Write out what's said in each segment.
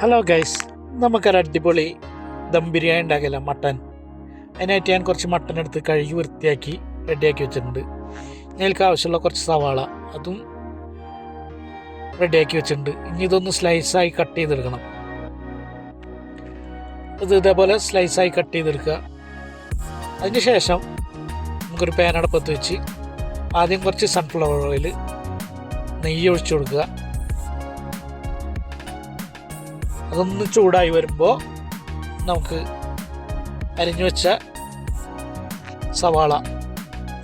Hello guys നമുക്കൊരു അടിപൊളി ദം ബിരിയാണി ഉണ്ടാക്കില്ല മട്ടൻ. അതിനായിട്ട് ഞാൻ കുറച്ച് മട്ടൻ എടുത്ത് കഴുകി വൃത്തിയാക്കി റെഡിയാക്കി വെച്ചിട്ടുണ്ട്. ഞങ്ങൾക്ക് ആവശ്യമുള്ള കുറച്ച് സവാള അതും റെഡിയാക്കി വെച്ചിട്ടുണ്ട്. ഇനി ഇതൊന്ന് സ്ലൈസായി കട്ട് ചെയ്തെടുക്കണം. ഇത് ഇതേപോലെ സ്ലൈസായി കട്ട് ചെയ്തെടുക്കുക. അതിന് ശേഷം നമുക്കൊരു പാനടപ്പത്ത് വെച്ച് ആദ്യം കുറച്ച് സൺഫ്ലവർ ഓയിൽ നെയ്യ് ഒഴിച്ചു കൊടുക്കുക. അതൊന്ന് ചൂടായി വരുമ്പോൾ നമുക്ക് അരിഞ്ഞു വെച്ച സവാള.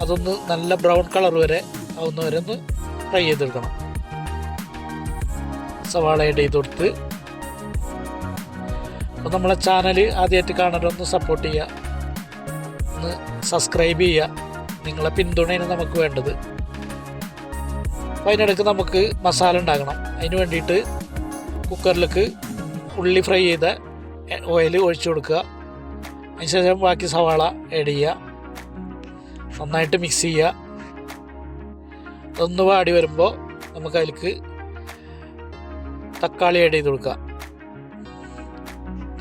അതൊന്ന് നല്ല ബ്രൗൺ കളർ വരെ ആവുന്ന വരെ ഒന്ന് ഫ്രൈ ചെയ്തെടുക്കണം. സവാള ആഡ് ചെയ്ത് കൊടുത്ത്. അപ്പോൾ നമ്മളെ ചാനൽ ആദ്യമായിട്ട് കാണാനൊന്ന് സപ്പോർട്ട് ചെയ്യുക. ഒന്ന് സബ്സ്ക്രൈബ് ചെയ്യുക. നിങ്ങളെ പിന്തുണയാണ് നമുക്ക് വേണ്ടത്. അപ്പോൾ അതിനിടയ്ക്ക് നമുക്ക് മസാല ഉണ്ടാക്കണം. അതിന് വേണ്ടിയിട്ട് കുക്കറിലേക്ക് ഉള്ളി ഫ്രൈ ചെയ്ത ഓയിൽ ഒഴിച്ചു കൊടുക്കുക. അതിനുശേഷം ബാക്കി സവാള ആഡ് ചെയ്യുക. നന്നായിട്ട് മിക്സ് ചെയ്യുക. അതൊന്ന് വാടി വരുമ്പോൾ നമുക്ക് അതിലേക്ക് തക്കാളി ആഡ് ചെയ്ത് കൊടുക്കുക.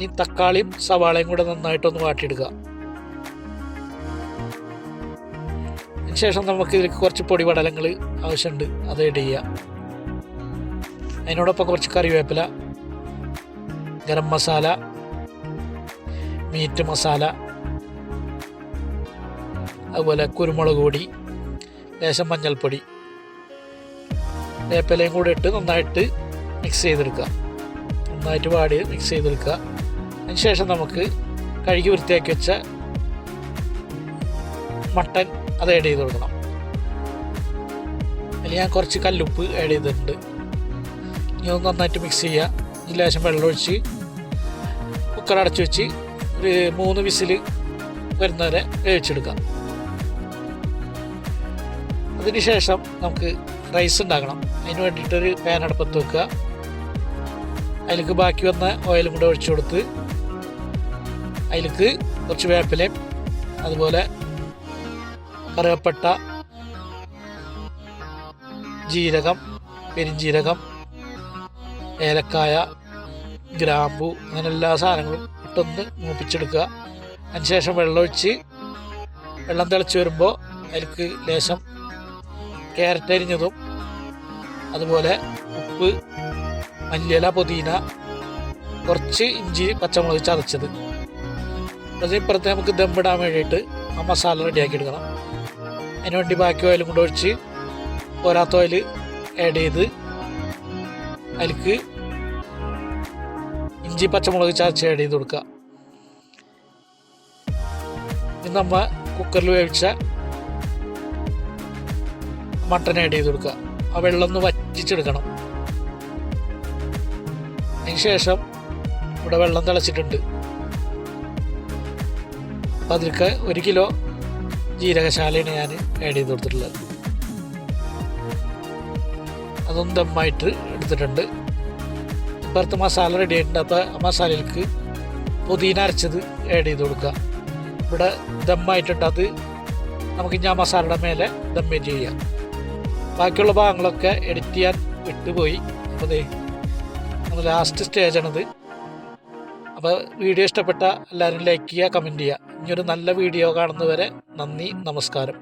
ഈ തക്കാളിയും സവാളയും കൂടെ നന്നായിട്ടൊന്ന് വാട്ടിയെടുക്കുക. അതിനുശേഷം നമുക്ക് ഇതിലേക്ക് കുറച്ച് പൊടി പടലങ്ങൾ ആവശ്യമുണ്ട് അത് ആഡ് ചെയ്യുക. അതിനോടൊപ്പം കുറച്ച് കറിവേപ്പില ഗരം മസാല മീറ്റ് മസാല അതുപോലെ കുരുമുളക് പൊടി ലേശം മഞ്ഞൾപ്പൊടി വേപ്പിലയും കൂടി ഇട്ട് നന്നായിട്ട് മിക്സ് ചെയ്തെടുക്കുക. നന്നായിട്ട് വാടി മിക്സ് ചെയ്തെടുക്കുക. അതിനുശേഷം നമുക്ക് കഴുകി വൃത്തിയാക്കി വെച്ച മട്ടൻ അത് ആഡ് ചെയ്ത് കൊടുക്കണം. അതിൽ ഞാൻ കുറച്ച് കല്ലുപ്പ് ആഡ് ചെയ്തിട്ടുണ്ട്. ഇനി ഒന്ന് നന്നായിട്ട് മിക്സ് ചെയ്യുക. ലേശം വെള്ളമൊഴിച്ച് കുക്കർ അടച്ച് വെച്ച് ഒരു മൂന്ന് വിസിൽ വരുന്നവരെ വേവിച്ചെടുക്കാം. അതിനുശേഷം നമുക്ക് റൈസ് ഉണ്ടാക്കണം. അതിന് വേണ്ടിയിട്ടൊരു പാൻ അടുപ്പത്ത് വെക്കുക. അതിലേക്ക് ബാക്കി വന്ന ഓയിലും കൂടെ ഒഴിച്ചു കൊടുത്ത് അതിലേക്ക് കുറച്ച് വേപ്പിലയും അതുപോലെ കറുവപ്പട്ട ജീരകം പെരിഞ്ജീരകം ഏലക്കായ ഗ്രാമ്പു അങ്ങനെ എല്ലാ സാധനങ്ങളും ഇട്ടൊന്ന് മൂപ്പിച്ചെടുക്കുക. അതിനുശേഷം വെള്ളമൊഴിച്ച് വെള്ളം തിളച്ച് വരുമ്പോൾ അതിലേക്ക് ലേശം ക്യാരറ്റ് അരിഞ്ഞതും അതുപോലെ ഉപ്പ് മല്ലിയില പുതിന കുറച്ച് ഇഞ്ചി പച്ചമുളക് ചതച്ചത്. അതിനിപ്പുറത്ത് നമുക്ക് ദമ്മിടാൻ വേണ്ടിയിട്ട് ആ മസാല റെഡിയാക്കി എടുക്കണം. അതിനുവേണ്ടി ബാക്കി ഓയിലും കൂടെ ഒഴിച്ച് പോരാത്ത ഓയിൽ ആഡ് ചെയ്ത് അതിലേക്ക് ഇഞ്ചി പച്ചമുളക് ചതച്ച് ആഡ് ചെയ്ത് കൊടുക്കുക. ഇനി നമ്മൾ കുക്കറിൽ വേവിച്ച മട്ടൻ ആഡ് ചെയ്ത് കൊടുക്കുക. ആ വെള്ളം ഒന്ന് വറ്റിച്ചെടുക്കണം. അതിനുശേഷം ഇവിടെ വെള്ളം തിളച്ചിട്ടുണ്ട്. അപ്പം അതിലേക്ക് ഒരു കിലോ ജീരകശാലയാണ് ഞാൻ ആഡ് ചെയ്ത് കൊടുത്തിട്ടുള്ളത്. അതൊന്നും ദമ്മായിട്ട് എടുത്തിട്ടുണ്ട്. ഇപ്പുറത്ത് മസാല റെഡി ആയിട്ടുണ്ട്. അപ്പോൾ ആ മസാലയിലേക്ക് പുതിന അരച്ചത് ആഡ് ചെയ്ത് കൊടുക്കുക. ഇവിടെ ദമ്മായിട്ടുണ്ട് അത് നമുക്ക് ഞാൻ മസാലയുടെ മേലെ ദമ്മേറ്റ് ചെയ്യാം ബാക്കിയുള്ള ഭാഗങ്ങളൊക്കെ എഡിറ്റ് ചെയ്യാൻ വിട്ടുപോയി. അപ്പോൾ അതേ നമ്മൾ ലാസ്റ്റ് സ്റ്റേജാണിത് അപ്പോൾ വീഡിയോ ഇഷ്ടപ്പെട്ട എല്ലാവരും ലൈക്ക് ചെയ്യുക കമന്റ് ചെയ്യുക. ഇനിയൊരു നല്ല വീഡിയോ കാണുന്നവരെ നന്ദി നമസ്കാരം.